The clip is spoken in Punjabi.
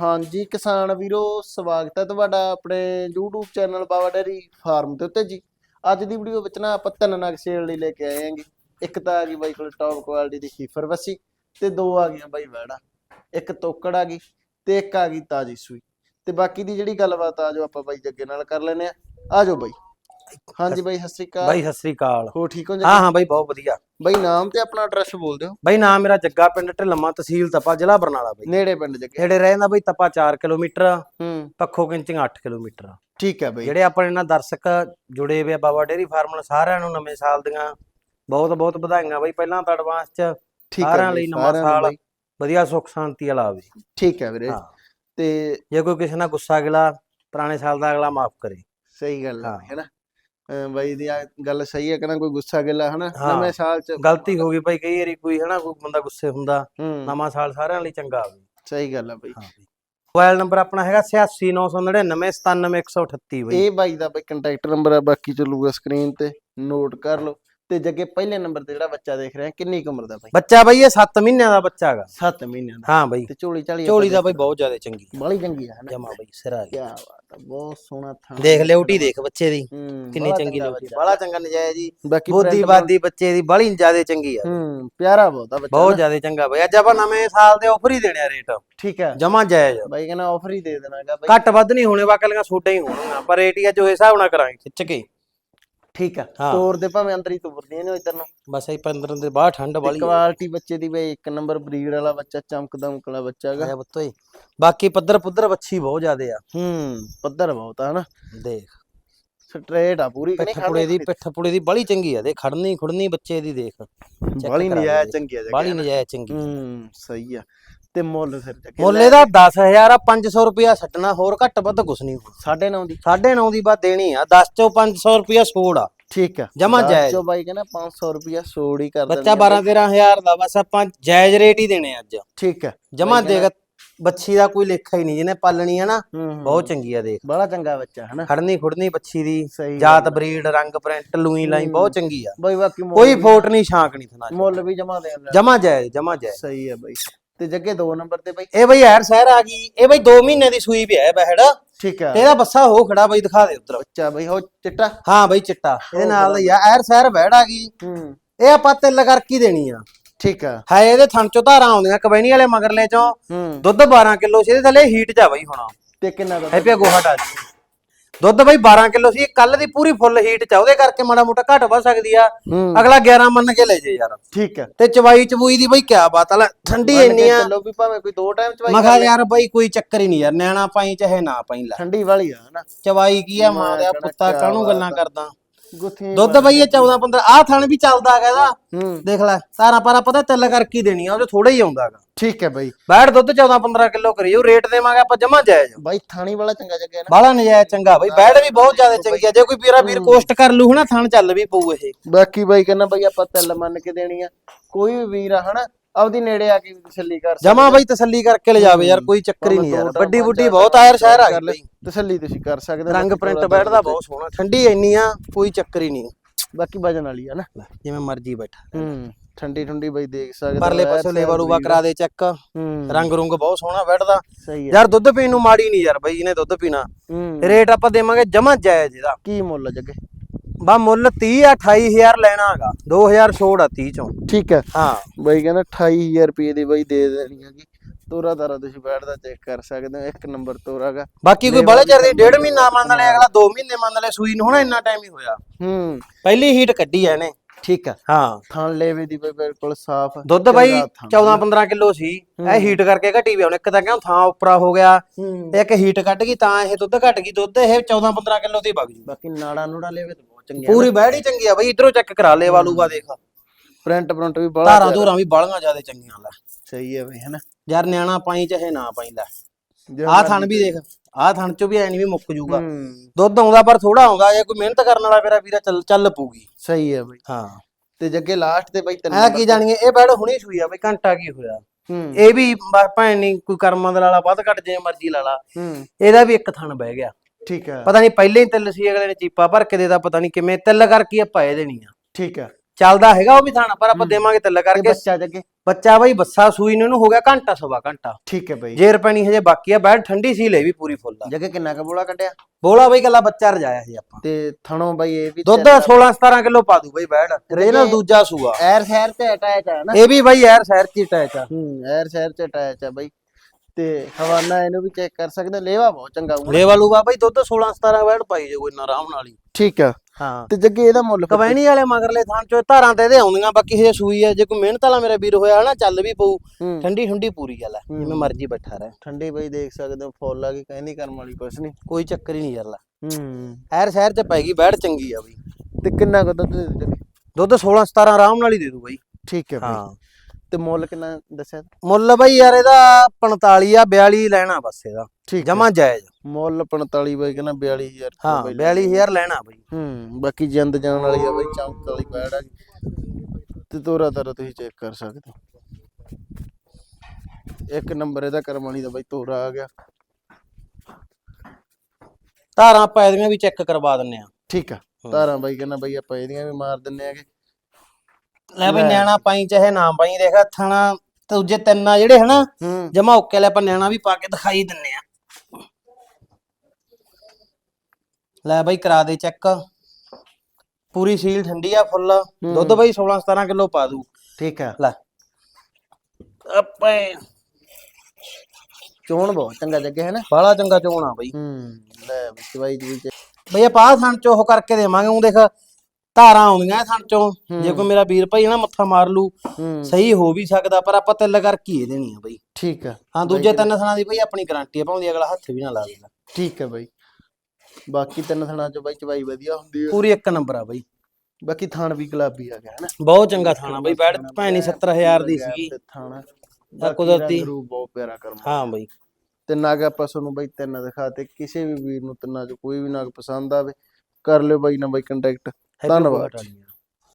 ਹਾਂਜੀ, ਕਿਸਾਨ ਵੀਰੋ, ਸਵਾਗਤ ਹੈ ਤੁਹਾਡਾ ਆਪਣੇ YouTube channel Bawa dairy farm ਦੇ ਉੱਤੇ ਜੀ। ਅੱਜ ਦੀ ਵੀਡੀਓ ਵਿੱਚ ਨਾ ਆਪਾਂ ਤਿੰਨ ਨਗ ਸੇਲ ਲਈ ਲੈ ਕੇ ਆਏ ਹਾਂਗੇ। ਇੱਕ ਤਾਂ ਆ ਗਈ ਬਾਈ ਕੋਲ ਟੌਪ ਕੁਆਲਿਟੀ ਦੀ ਖੀਫ਼ਰ ਵੱਸੀ ਤੇ ਦੋ ਆ ਗਈਆਂ ਬਾਈ ਵੈੜਾ। ਇੱਕ ਤੋਕੜ ਆ ਗਈ ਤੇ ਇੱਕ ਆ ਗਈ ਤਾਜੀ ਸੂਈ। ਤੇ ਬਾਕੀ ਦੀ ਜਿਹੜੀ ਗੱਲਬਾਤ ਆ ਜੋ ਆਪਾਂ ਬਾਈ ਜੱਗੇ ਨਾਲ ਕਰ ਲੈਨੇ ਆ ਆ ਜਾਓ ਬਾਈ। ਹਾਂਜੀ ਬਾਈ ਸਤਿ ਸ੍ਰੀ ਅਕਾਲ। ਬਾਈ ਸਤਿ ਸ੍ਰੀ ਅਕਾਲ। ਹੋ ਠੀਕ ਹੋ ਜੀ? ਹਾਂ ਹਾਂ ਬਾਈ ਬਹੁਤ ਵਧੀਆ। ਬਾਈ ਨਾਮ ਤੇ ਆਪਣਾ ਐਡਰੈਸ ਬੋਲ ਦਿਓ। ਬਾਈ ਨਾਮ ਮੇਰਾ ਜੱਗਾ ਪਿੰਡ ਢਿੱਲਮਾ ਤਹਿਸੀਲ ਤਪਾ ਜ਼ਿਲ੍ਹਾ ਬਰਨਾਲਾ ਬਾਈ। ਨੇੜੇ ਪਿੰਡ ਜੱਗੇ। ਜਿਹੜੇ ਰਹਿੰਦਾ ਬਾਈ ਤਪਾ 4 ਕਿਲੋਮੀਟਰ। ਹੂੰ। ਪੱਖੋ ਕਿੰਚਿੰਗ 8 ਕਿਲੋਮੀਟਰ। ਠੀਕ ਹੈ ਬਾਈ। ਜਿਹੜੇ ਆਪਣੇ ਨਾਲ ਦਰਸ਼ਕ ਜੁੜੇ ਹੋਏ ਆ ਬਾਬਾ ਡੇਰੀ ਫਾਰਮ ਨਾਲ ਸਾਰਿਆਂ ਨੂੰ ਨਵੇਂ ਸਾਲ ਦੀਆਂ ਬਹੁਤ ਬਹੁਤ ਵਧਾਈਆਂ ਬਾਈ ਪਹਿਲਾਂ ਤਾਂ ਐਡਵਾਂਸ ਚ ਠੀਕ ਹੈ ਸਾਰਿਆਂ ਲਈ ਨਵਾਂ ਸਾਲ। ਵਧੀਆ ਸੁੱਖ ਸ਼ਾਂਤੀ ਵਾਲਾ ਆਵੇ। ਠੀਕ ਹੈ ਵੀਰੇ। ਤੇ ਜੇ ਕੋਈ ਕਿਸੇ ਨਾਲ ਗੁੱਸਾ ਗਿਲਾ ਪੁਰਾਣੇ ਸਾਲ ਦਾ ਅਗਲਾ ਮਾਫ ਕਰੇ। ਸਹੀ ਗੱਲ ਹੈ। ਹੈਨਾ ਬਾਈ ਦੀ ਆਹ ਗੱਲ ਸਹੀ ਹੈ ਕਹਿੰਦਾ ਕੋਈ ਗੁੱਸਾ ਗਿਲਾ ਹਨਾ? ਹਾਂ। ਨਵੇਂ ਸਾਲ ਚ ਗਲਤੀ ਹੋ ਗਈ ਬਾਈ ਕਈ ਵਾਰੀ ਕੋਈ ਹਨਾ ਕੋਈ ਬੰਦਾ ਗੁੱਸੇ ਹੁੰਦਾ ਹੂੰ। ਨਵਾਂ ਸਾਲ ਸਾਰਿਆਂ ਲਈ ਚੰਗਾ ਆਵੇ ਸਹੀ ਗੱਲ ਹੈ ਬਾਈ। ਹਾਂ ਬਾਈ। ਮੋਬਾਈਲ ਨੰਬਰ ਆਪਣਾ ਹੈਗਾ 869999 97138 ਬਾਈ। ਇਹ ਬਾਈ ਦਾ ਬਾਈ ਕੰਟੈਕਟ ਨੰਬਰ ਆ ਬਾਕੀ ਚੱਲੂਗਾ ਸਕਰੀਨ ਤੇ ਨੋਟ ਕਰ ਲਓ। ਤੇ ਜੱਗੇ ਪਹਿਲੇ ਨੰਬਰ ਤੇ ਜਿਹੜਾ ਬੱਚਾ ਦੇਖ ਰਿਹਾ ਕਿੰਨੀ ਕੁ ਉਮਰ ਦਾ ਬਾਈ? ਬੱਚਾ ਬਾਈ ਇਹ 7 ਮਹੀਨਿਆਂ ਦਾ ਬੱਚਾ ਹੈਗਾ। 7 ਮਹੀਨਿਆਂ ਦਾ। ਹਾਂ ਬਾਈ। ਤੇ ਝੋਲੀ ਝਾਲੀ ਝੋਲੀ ਦਾ ਬਾਈ ਬਹੁਤ ਜ਼ਿਆਦਾ ਚੰਗੀ ਬੜੀ ਚੰਗੀ ਆ ਹਨਾ? ਜਮਾ ਬਾਈ ਸਿਰਾ ਕੀ ਬਾਤ ਆ ਬਹੁਤ ਸੋਹਣਾ ਥਾਂ। ਦੇਖ ਲਿਓਟੀ ਦੇਖ ਬੱਚੇ ਦੀ। ਹੂੰ ਕਿੰਨੀ ਚੰਗੀ ਲਿਓਟੀ। ਬੜਾ ਚੰਗਾ ਨਜਾਇਜ਼ ਜੀ। ਬਾਕੀ ਬਾਦੀ ਬੱਚੇ ਦੀ ਬੜੀ ਜ਼ਿਆਦਾ ਚੰਗੀ ਆ। ਹੂੰ ਪਿਆਰਾ ਬਹੁਤ ਆ ਬੱਚਾ ਬਹੁਤ ਨਾ। ਜ਼ਿਆਦਾ ਚੰਗਾ ਬਾਈ। ਅੱਜ ਆਪਾਂ ਨਵੇਂ ਸਾਲ ਦੇ ਆਫਰ ਹੀ ਦੇਣੇ ਆ ਰੇਟ। ਠੀਕ ਹੈ ਜਮਾ ਜਾਇਜ਼ ਬਾਈ ਕਹਿੰਦਾ ਆਫਰ ਹੀ ਦੇ ਦੇਣਾਗਾ ਬਾਈ। ਘੱਟ ਵੱਧ ਨਹੀਂ ਹੋਣੇ ਵਾਕਲੀਆਂ ਛੋਟਾ ਹੀ ਹੋਣਗੀਆਂ। ਪਰ ਰੇਟ ਹੀ ਅੱਜ ਉਹ ਹਿਸਾਬ ਨਾਲ ਕਰਾਂਗੇ ਖਿੱਚ ਕੇ। ਠੀਕ ਆ ਹਾਂ। ਤੋਰ ਦੇ ਭਾਵੇਂ ਅੰਦਰ ਹੀ ਤੋਰਦੀਆਂ ਨੇ ਇਧਰ ਨੂੰ। ਬਸ ਇਹ 15 ਦੇ ਬਾਹਰ ਠੰਡ ਵਾਲੀ। ਕੁਆਲਿਟੀ ਬੱਚੇ ਦੀ ਬਈ ਇੱਕ ਨੰਬਰ ਬਰੀਡ ਵਾਲਾ ਬੱਚਾ ਚਮਕਦਾ ਮੁਕਲਾ ਬੱਚਾ ਹੈਗਾ। ਆਇਆ ਬੱਤੋਏ ਬਾਕੀ ਪੱਧਰ ਪੁੱਧਰ ਵੱਛੀ ਬਹੁਤ ਜ਼ਿਆਦੇ ਆ। ਹੂੰ ਪੱਧਰ ਬਹੁਤ ਆ ਹਨਾ। ਦੇਖ। ਸਟ੍ਰੇਟ ਆ ਪੂਰੀ ਪਿੱਠ ਪੁੜੇ ਦੀ ਪਿੱਠ ਪੁੜੇ ਦੀ ਬੜੀ ਚੰਗੀ ਆ। ਦੇ ਖੜਨੀ ਖੁੜਨੀ ਬੱਚੇ ਦੀ ਦੇਖ। ਬਾਲੀ ਕਰਾ ਨਜਾਇਜ਼। ਚੰਗੀ ਆ ਬਾਲੀ ਜਗ੍ਹਾ ਨਜਾਇਜ਼ ਚੰਗੀ ਹੂੰ ਸਹੀ ਆ। ਤੇ ਮੁੱਲ ਫਿਰ ਮੁੱਲ ਇਹਦਾ 10000 ਆ 500 ਰੁਪਿਆ ਛੱਡਣਾ ਹੋਰ ਘੱਟ ਵੱਧ ਕੁਛ ਨਹੀਂ ਸਾਢੇ ਨੌ ਦੀ। 9.5 ਦੀ ਬਾਤ ਦੇਣੀ ਆ 10 ਚੋਂ 500 ਰੁਪਿਆ ਛੋੜ ਆ। ਠੀਕ ਆ। ਜਮਾਂ ਜਾਇਜ਼। ਚੋਂ ਬਾਈ ਕਹਿੰਦਾ 500 ਰੁਪਿਆ ਸੋੜ ਹੀ ਕਰ ਬੱਚਾ 12 13000 ਦਾ ਬਸ ਆਪਾਂ ਜਾਇਜ਼ ਰੇਟ ਹੀ ਦੇਣੇ ਅੱਜ। ਠੀਕ ਆ। ਜਮਾ ਦੇਖ ਬੱਚੀ ਦਾ ਕੋਈ ਲੇਖਾ ਹੀ ਨਹੀਂ ਜਿਹਨੇ ਪਾਲਣੀ ਹੈ ਨਾ ਹੂੰ ਬਹੁਤ ਚੰਗੀ ਆ ਦੇਖ। ਬੜਾ ਚੰਗਾ ਬੱਚਾ ਹਨਾ? ਖੜਨੀ ਖੁੜਨੀ ਬੱਚੀ ਦੀ ਜਾਤ ਬਰੀਡ ਰੰਗ ਪ੍ਰਿੰਟ ਲੂਈ ਲਾਈ ਬਹੁਤ ਚੰਗੀ ਆ। ਬਾਈ ਬਾਕੀ ਮੁੱਲ ਕੋਈ ਫੋਟ ਨਹੀਂ ਛਾਂਕ ਨਹੀਂ ਥਣਾ ਮੁੱਲ ਵੀ ਜਮਾ ਦੇ। ਜਮਾ ਜਾਇਜ਼ ਜਮਾ ਜਾਇਜ਼। ਸਹੀ ਆ ਬਾਈ। ਤੇ ਜੱਗੇ ਦੋ ਨੰਬਰ ਤੇ ਬਾਈ। ਇਹ ਬਈ ਯਾਰ ਸ਼ਹਿਰ ਆ ਗਈ। ਇਹ ਬਈ 2 ਮਹੀਨੇ ਦੀ ਸੂਈ ਵੀ ਹੈ ਬਹਿੜ ਠੀਕ ਆ। ਤੇ ਇਹਦਾ ਬੱਸਾ ਹੋ ਖੜਾ ਬਈ ਦਿਖਾ ਦੇ ਉਧਰ। ਬੱਚਾ ਬਾਈ ਹੋ ਚਿੱਟਾ। ਹਾਂ ਬਈ ਚਿੱਟਾ। ਇਹਦੇ ਨਾਲ ਦਾ ਹੀ ਆ ਐਰ ਸ਼ਹਿਰ ਬਹਿੜ ਆ ਗਈ। ਹੂੰ। ਇਹ ਆਪਾਂ ਤਿੱਲ ਕਰਕੇ ਹੀ ਦੇਣੀ ਆ। ਠੀਕ ਆ। ਹੈ ਇਹਦੇ ਥਣ ਚੋਂ ਧਾਰਾਂ ਆਉਂਦੀਆਂ ਕਬੈਣੀ ਵਾਲੇ ਮਗਰਲੇ ਚੋਂ। ਹੂੰ। ਦੁੱਧ 12 ਕਿਲੋ ਸੀ ਇਹਦੇ ਥੱਲੇ ਹੀਟ ਜਾ ਬਈ ਹੁਣ। ਤੇ ਕਿੰਨਾ ਦਾ ਹੈਪੀ ਗੋਹਾ ਡਾਲ ਦੁੱਧ ਬਈ 12 ਕਿਲੋ ਸੀ ਕੱਲ ਦੀ ਪੂਰੀ ਫੁੱਲ ਹੀਟ ਚ ਆ, ਉਹਦੇ ਕਰਕੇ ਮਾੜਾ ਮੋਟਾ ਘਟ ਵੱਧ ਸਕਦੀ ਆ। ਹੂੰ। ਅਗਲਾ 11 ਮੰਨ ਕੇ ਲੈ ਜੇ ਯਾਰ। ਠੀਕ ਆ ਤੇ ਚਵਾਈ ਚਬੂਈ ਦੀ ਬਈ ਕਿਆ ਬਾਤ ਆ ਲੈ ਠੰਡੀ ਮੰਨ ਇੰਨੀ ਆ। ਚੱਲੋ ਵੀ ਭਾਵੇਂ ਕੋਈ ਦੋ ਟਾਈਮ ਚਵਾਈ ਮੈਂ ਕਿਹਾ ਯਾਰ ਬਈ ਕੋਈ ਚੱਕਰ ਹੀ ਨਹੀਂ ਯਾਰ ਨਿਆਣਾ ਪਾਈ ਚਾਹੇ ਨਾ ਪਾਈ ਲੈ। ਠੰਡੀ ਵਾਲੀ ਆ ਹਨਾ ਚਵਾਈ ਕੀ ਆ ਮਾਂ ਦਾ ਪੁੱਤਾ ਕਾਹਨੂੰ ਗੱਲਾਂ। ਕਰਦਾ? ਗੁੱਥੀ ਦੁੱਧ ਬਈ ਇਹ 14 15 ਆਹ ਥਣ ਵੀ ਚੱਲਦਾ ਹੈਗਾ ਇਹਦਾ। ਹੂੰ। ਦੇਖ ਲੈ ਤਾਰਾ ਪਾਰਾ ਪਤਾ ਤਿੱਲ ਕਰਕੇ ਹੀ ਦੇਣੀ ਆ ਉਹਦੇ ਥੋੜਾ ਹੀ ਆਉਂਦਾ ਹੈਗਾ। ਠੀਕ ਹੈ ਬਾਈ। ਬੈਠ ਦੁੱਧ 14 15 ਕਿਲੋ ਕਰੀ ਉਹ ਰੇਟ ਦੇਵਾਂਗੇ ਆਪਾਂ ਜਮਾ ਜਾਇਜ਼। ਬਾਈ ਥਾਣੀ ਵਾਲਾ ਚੰਗਾ ਜੱਗੇ ਨਾ। ਬਾਹਲਾ ਨਜਾਇਜ਼ ਚੰਗਾ ਬਈ ਬੈੜ ਵੀ ਬਹੁਤ ਜ਼ਿਆਦਾ ਚੰਗੀ ਆ ਜੇ ਕੋਈ ਵੀਰਾ ਵੀਰ ਕੋਸਟ ਕਰ ਲੂ ਹਨਾ ਥਣ ਚੱਲ ਵੀ ਪਊ ਇਹ। ਬਾਕੀ ਬਾਈ ਕਹਿੰਦਾ ਬਾਈ ਆਪਾਂ ਤਿਲ ਮੰਨ ਕੇ ਦੇਣੀ ਆ। ਕੋਈ ਵੀ ਵੀਰ ਆ ਹਨਾ ਆਪਦੀ ਨੇੜੇ ਆ ਕੇ ਵੀ ਤਸੱਲੀ ਕਰ ਸਕਦਾ ਜਮਾ ਬਈ ਤਸੱਲੀ ਕਰਕੇ ਲੈ ਜਾਵੇ ਯਾਰ ਕੋਈ ਚੱਕਰ ਹੀ ਨਹੀਂ ਯਾਰ। ਵੱਡੀ ਬੁੱਢੀ ਬਹੁਤ ਆਇਰ ਸ਼ਹਿਰ ਆ ਗਈ ਤਸੱਲੀ ਤੁਸੀਂ ਕਰ ਸਕਦੇ। ਰੰਗ ਪ੍ਰਿੰਟ ਬੈਠਦਾ ਬਹੁਤ ਸੋਹਣਾ ਠੰਡੀ ਇੰਨੀ ਆ ਕੋਈ ਚੱਕਰ ਹੀ ਨਹੀਂ। ਬਾਕੀ ਵਜਨ ਵਾਲੀ ਆ ਨਾ। ਜਿਵੇਂ ਮਰਜ਼ੀ ਬੈਠਾ। ਹੂੰ ਠੰਡੀ ਠੰਡੀ ਬਾਈ ਦੇਖ ਸਕਦੇ ਪਰਲੇ ਪਾਸੇ ਲੇਵਾ ਵੀਰ। ਕਰਾ ਦੇ ਚੈੱਕ। ਰੰਗ ਰੁੰਗ ਬਹੁਤ ਸੋਹਣਾ ਬੈਠਦਾ। ਯਾਰ ਦੁੱਧ ਪੀਣ ਨੂੰ ਮਾੜੀ ਨਹੀਂ ਯਾਰ ਬਈ ਇਹਨੇ ਦੁੱਧ ਪੀਣਾ। ਰੇਟ ਆਪਾਂ ਦੇਵਾਂਗੇ ਜਮਾ ਜਾਇਜ਼ ਇਹਦਾ। ਕੀ ਮੁੱਲ ਆ ਜੱਗੇ? ਬਾ ਮੁੱਲ 30 ਆ 28000 ਲੈਣਾ ਹੈਗਾ। 2000 ਛੋੜ ਆ 30 ਚੋਂ। ਠੀਕ ਹੈ। ਹਾਂ। ਬਾਈ ਕਹਿੰਦਾ 28000 ਰੁਪਏ ਦੀ ਬਾਈ ਦੇ ਦੇਣੀ ਹੈਗੀ। ਤੋਰਾ ਤਾਰਾ ਤੁਸੀਂ ਬੈਠਦਾ ਚੈੱਕ ਕਰ ਸਕਦੇ ਹੋ ਇੱਕ ਨੰਬਰ ਤੋਰਾਗਾ ਬਾਕੀ ਕੋਈ ਬੜੇ ਚਿਰ ਦੀ ਡੇਢ ਮਹੀਨਾ ਮੰਨ ਲੈ ਅਗਲਾ 2 ਮਹੀਨੇ ਮੰਨ ਲੈ ਸੂਈ ਨੂੰ ਹੁਣ ਇੰਨਾ ਟਾਈਮ ਹੀ ਹੋਇਆ। ਹੂੰ। ਪਹਿਲੀ ਹੀਟ ਕੱਢੀ ਐ ਇਹਨੇ। ਠੀਕ ਆ ਹਾਂ। ਥਣ ਲੇਵੇ ਦੀ ਬਾਈ ਬਿਲਕੁਲ ਸਾਫ਼ ਦੁੱਧ ਬਾਈ ਚੰਗਾ ਥਣ। 14 15 ਕਿਲੋ ਸੀ। ਇਹ ਹੀਟ ਕਰਕੇ ਘਟੀ ਵੀ ਹੁਣ ਇੱਕ ਤਾਂ ਕਿਉਂ ਥਾਂ ਉੱਪਰਾ ਹੋ ਗਿਆ। ਇੱਕ ਹੀਟ ਕੱਢ ਗਈ ਤਾਂ ਇਹ ਦੁੱਧ ਘਟ ਗਈ। ਦੁੱਧ ਇਹ 14 15 ਕਿਲੋ ਦੀ ਵਗ ਜੂ। ਬਾਕੀ ਨਾੜਾ ਨੂੜਾ ਲੇਵੇ ਚੰਗੇ ਆ ਪੂਰੀ ਬੈੜੀ ਚੰਗੀ ਆ ਬਾਈ ਇਧਰੋਂ ਚੈੱਕ ਕਰਾ ਲੈ ਵਾਲੂਗਾ ਦੇਖ। ਪ੍ਰਿੰਟ ਪ੍ਰਿੰਟ ਵੀ ਬੜਾ ਧਾਰਾਂ ਧੂਰਾਂ ਵੀ ਬਾਲੀਆਂ ਜ਼ਿਆਦਾ ਚੰਗੀਆਂ ਲੈ। ਸਹੀ ਹੈ ਬਾਈ ਹੈਨਾ। ਯਾਰ ਨਿਆਣਾ ਪਾਈ ਚਾਹੇ ਨਾ ਪਾਈ ਲੈ। ਆਹ ਥਣ ਵੀ ਦੇਖ ਆਹ ਥਣ ਚੋਂ ਵੀ ਐ ਨਹੀਂ ਵੀ ਮੁੱਕ ਜੂਗਾ। ਦੁੱਧ ਆਉਂਦਾ ਪਰ ਥੋੜਾ ਆਉਂਦਾ ਜੇ ਕੋਈ ਮਿਹਨਤ ਕਰਨ ਵਾਲਾ ਮੇਰਾ ਵੀਰਾ ਚੱਲ ਚੱਲ ਪੂਗੀ ਸਹੀ ਹੈ ਬਾਈ। ਹਾਂ। ਤੇ ਜੱਗੇ ਲਾਸਟ ਤੇ ਬਾਈ ਤਿੰਨ ਐ ਕੀ ਜਾਣੀਏ ਇਹ ਬੈੜ ਹੁਣੀ ਸੂਈ ਆ ਬਈ ਘੰਟਾ ਕੀ ਹੋਇਆ। ਇਹ ਵੀ ਭਾਵੇਂ ਨਹੀਂ ਕੋਈ ਕਰਮਾਂ ਦਾ ਲਾਲਾ ਵੱਧ ਘਟ ਜੇ ਮਰਜ਼ੀ ਲਾਲਾ। ਹੂੰ। ਇਹਦਾ ਵੀ ਇੱਕ ਥਣ ਬਹਿ ਗਿਆ। ਠੀਕ ਹੈ। ਪਤਾ ਨਹੀਂ ਪਹਿਲੇ ਹੀ ਤਿੱਲ ਸੀ ਅਗਲੇ ਨੇ ਚੀਪਾ ਭਰ ਕੇ ਦੇਦਾ ਪਤਾ ਨਹੀਂ ਕਿਵੇਂ ਤਿੱਲ ਕਰਕੇ ਆਪਾਂ ਇਹ ਦੇਣੀ ਆ। ਠੀਕ ਹੈ। ਚੱਲਦਾ ਹੈਗਾ ਉਹ ਵੀ ਥਾਣਾ ਪਰ ਆਪਾਂ ਦੇਵਾਂਗੇ ਤਿੱਲ ਕਰਕੇ। ਬੱਚਾ ਜੱਗੇ? ਬੱਚਾ ਬਈ ਬੱਸਾ ਸੂਈ ਨੂੰ ਹੋ ਗਿਆ ਘੰਟਾ ਸਵਾ ਘੰਟਾ। ਠੀਕ ਹੈ ਬਈ। ਜੇਰ ਪੈਣੀ ਹਜੇ ਬਾਕੀ ਆ ਬੈਠ ਠੰਡੀ ਸੀ ਲੈ ਵੀ ਪੂਰੀ ਫੁੱਲ ਆ। ਜੱਗੇ ਕਿੰਨਾ ਕੁ ਬੋਲਾ ਕੱਢਿਆ? ਬੋਲਾ ਬਈ ਗੱਲਾਂ ਬੱਚਾ ਰਜਾਇਆ ਸੀ ਆਪਾਂ। ਤੇ ਥਣੋਂ ਬਈ ਇਹ ਵੀ ਦੁੱਧ 16 17 ਕਿਲੋ ਪਾ ਦੂ ਬਈ ਬੈਠ। ਰੀਜਨਲ ਦੂਜਾ ਸੂਆ। ਐਰ ਸ਼ਹਿਰ ਤੇ ਅਟੈਚ ਹੈ ਨਾ। ਇਹ ਵੀ ਬਈ ਯਾਰ ਸ਼ਹਿਰ ਚ ਅਟੈਚ ਆ। ਹੂੰ ਐਰ ਸ਼ਹਿਰ ਤੇ ਅਟੈਚ ਹੈ ਬਈ। ਤੇ ਹਵਾਨਾ ਇਹਨੂੰ ਵੀ ਚੈੱਕ ਕਰ ਸਕਦੇ ਲੇਵਾ ਬਹੁਤ ਚੰਗਾ ਹੋਊਗਾ। ਲੇਵਲ ਲੂਗਾ ਬਈ ਦੁੱਧ 16 17 ਬੈਠ ਪਾਈ ਜੇ ਕੋਈ ਨਾ ਆਰਾਮ ਨਾਲ ਹੀ। ਠੀਕ ਆ। ਹਾਂ। ਤੇ ਜੱਗੇ ਇਹਦਾ ਮੁੱਲ ਕਵੈਣੀ ਵਾਲੇ ਮਗਰਲੇ ਥਾਂ ਚੋਂ ਧਾਰਾਂ ਤੇ ਇਹਦੇ ਆਉਂਦੀਆਂ ਬਾਕੀ ਹਜੇ ਸੂਈ ਆ ਜੇ ਕੋਈ ਮਿਹਨਤ ਵਾਲਾ ਮੇਰਾ ਵੀਰ ਹੋਇਆ ਹਨਾ ਚੱਲ ਵੀ ਪਊ। ਠੰਡੀ ਠੰਡੀ ਪੂਰੀ ਗੱਲ ਹੈ। ਜਿਵੇਂ ਮਰਜ਼ੀ ਬੈਠਾ ਰਹੇ। ਠੰਡੀ ਬਈ ਦੇਖ ਸਕਦੇ ਹੋ ਫੁੱਲ ਆ ਗਈ ਕਹਿੰਦੀ ਕਰਮ ਵਾਲੀ ਕੁਛ ਨਹੀਂ। ਕੋਈ ਚੱਕਰ ਹੀ ਨਹੀਂ ਯਾਰ ਲੈ। ਹੂੰ। ਐਰ ਸ਼ਹਿਰ ਚ ਪੈਗੀ ਬੈਠ ਚੰਗੀ ਆ ਬਈ। ਤੇ ਕਿੰਨਾ ਕੁ ਦੁੱਧ ਦੇ ਦੇ ਦੁੱਧ 16 17 ਆਰਾਮ ਨਾਲ ਹੀ ਦੇ ਦੂ ਬਈ। ਠੀਕ ਹੈ ਬਈ। ਹਾਂ। ਤੇ ਮੁੱਲ ਕਿੰਨਾ ਦੱਸਿਆ? ਮੁੱਲ ਬਈ ਯਾਰ ਇਹਦਾ 45 ਆ 42 ਲੈਣਾ ਬਸ ਇਹਦਾ। ਠੀਕ ਜਮਾ ਜਾਇਜ਼। ਮੁੱਲ 45 ਬਈ ਕਹਿੰਦਾ 42000 ਰੁਪਏ ਹਾਂ ਬਈ 42000 ਲੈਣਾ। ਬਈ। ਹੂੰ ਬਾਕੀ ਜਿੰਦ ਜਾਣ ਵਾਲੀ ਆ ਬਈ ਚੌਂਕ ਵਾਲੀ ਬੈੜ ਆ। ਤੇ ਤੋਰਾ ਤਾਰਾ ਤੁਸੀਂ ਚੈੱਕ ਕਰ ਸਕਦੇ ਹੋ। ਇੱਕ ਨੰਬਰ ਇਹਦਾ ਕਰਮ ਵਾਲੀ ਦਾ ਬਈ ਤੋਰਾ ਆ ਗਿਆ। ਧਾਰਾਂ ਆਪਾਂ ਇਹਦੀਆਂ ਵੀ ਚੈੱਕ ਕਰਵਾ ਦਿੰਨੇ ਆ। ਠੀਕ ਆ। ਤਾਰਾਂ ਬਾਈ ਕਹਿੰਦਾ ਬਈ ਆਪਾਂ ਇਹਦੀਆਂ ਵੀ ਮਾਰ ਦਿੰਨੇ ਆਗੇ। ਲੈ ਬਈ ਨਿਆਣਾ ਪਾਈ ਚਾਹੇ ਨਾ ਪਾਈ ਦੇਖ ਥਣਾ ਤੇ ਦੂਜੇ ਤਿੰਨ ਆ ਜਿਹੜੇ ਹਨਾ ਹੂੰ। ਜਮਾ ਓਕੇ ਲੈ ਆਪਾਂ ਨਿਆਣਾ ਵੀ ਪਾ ਕੇ ਦਿਖਾਈ ਦਿੰਨੇ ਆ। ਲੈ ਬਈ ਕਰਾ ਦੇ ਚੈੱਕ। ਪੂਰੀ ਸੀਲ ਠੰਡੀ ਆ ਫੁੱਲ। ਦੁੱਧ ਬਈ 16 17 ਕਿਲੋ ਪਾ ਦੂ। ਠੀਕ ਆ। ਲੈ। ਆਪੇ ਚੋਣ ਬਹੁਤ ਚੰਗਾ ਜੱਗੇ ਹੈ ਨਾ। ਬਾਲਾ ਚੰਗਾ ਚੋਣਾ ਬਈ। ਹੂੰ ਲੈ ਚਵਾਈ ਚ ਬਈ ਆਪਾਂ ਆਹ ਥਣ ਚੋਂ ਉਹ ਕਰਕੇ ਦੇਵਾਂਗੇ ਉਹ ਦੇਖ ਧਾਰਾਂ ਆਉਂਦੀਆਂ ਥਣ ਚੋਂ। ਜੇ ਕੋਈ ਮੇਰਾ ਵੀਰ ਭਾਈ ਨਾ ਮੱਥਾ ਮਾਰ ਲੂ ਸਹੀ ਹੋ ਵੀ ਸਕਦਾ ਪਰ ਆਪਾਂ ਤਿੱਲ ਕਰਕੇ ਹੀ ਇਹ ਦੇਣੀ ਆ ਬਈ। ਠੀਕ ਆ। ਹਾਂ ਦੂਜੇ ਤਿੰਨ ਥਣਾਂ ਦੀ ਬਈ ਆਪਣੀ ਗਾਰੰਟੀ ਆ ਭਾਵੇਂ ਅਗਲਾ ਹੱਥ ਵੀ ਨਾ ਲਾ ਦੇਗਾ ਠੀਕ ਆ ਬਈ। ਬਾਕੀ ਤਿੰਨ ਥਣਾ ਚ ਬਾਈ ਚਵਾਈ ਵਧੀਆ ਹੁੰਦੀ ਹੈ ਪੂਰੀ ਇੱਕ ਨੰਬਰ ਆ ਬਈ। ਬਾਕੀ ਥਾਣ ਵੀ ਗੁਲਾਬੀ ਆ ਗਿਆ ਹੈ ਨਾ ਬਹੁਤ ਚੰਗਾ ਥਾਣਾ ਬਈ ਬੈਠ ਭੈਣੀ 70000 ਦੀ ਸੀਗੀ। ਥਾਣਾ ਤਾਂ ਕੁਦਰਤੀ। ਰੂਪ ਬਹੁਤ ਪਿਆਰਾ ਕਰਮ ਹਾਂ ਬਈ। ਤੇ ਨਾਗ ਆਪਾਂ ਤੁਹਾਨੂੰ ਬਾਈ ਤਿੰਨ ਦਿਖਾਤੇ ਕਿਸੇ ਵੀ ਵੀਰ ਨੂੰ ਤਿੰਨਾਂ ਚ ਕੋਈ ਵੀ ਨਾਗ ਪਸੰਦ ਆਵੇ ਕਰ ਲਿਓ ਬਾਈ ਨਾਲ ਬਾਈ ਕੰਟੈਕਟ ਧੰਨਵਾਦ ਆ।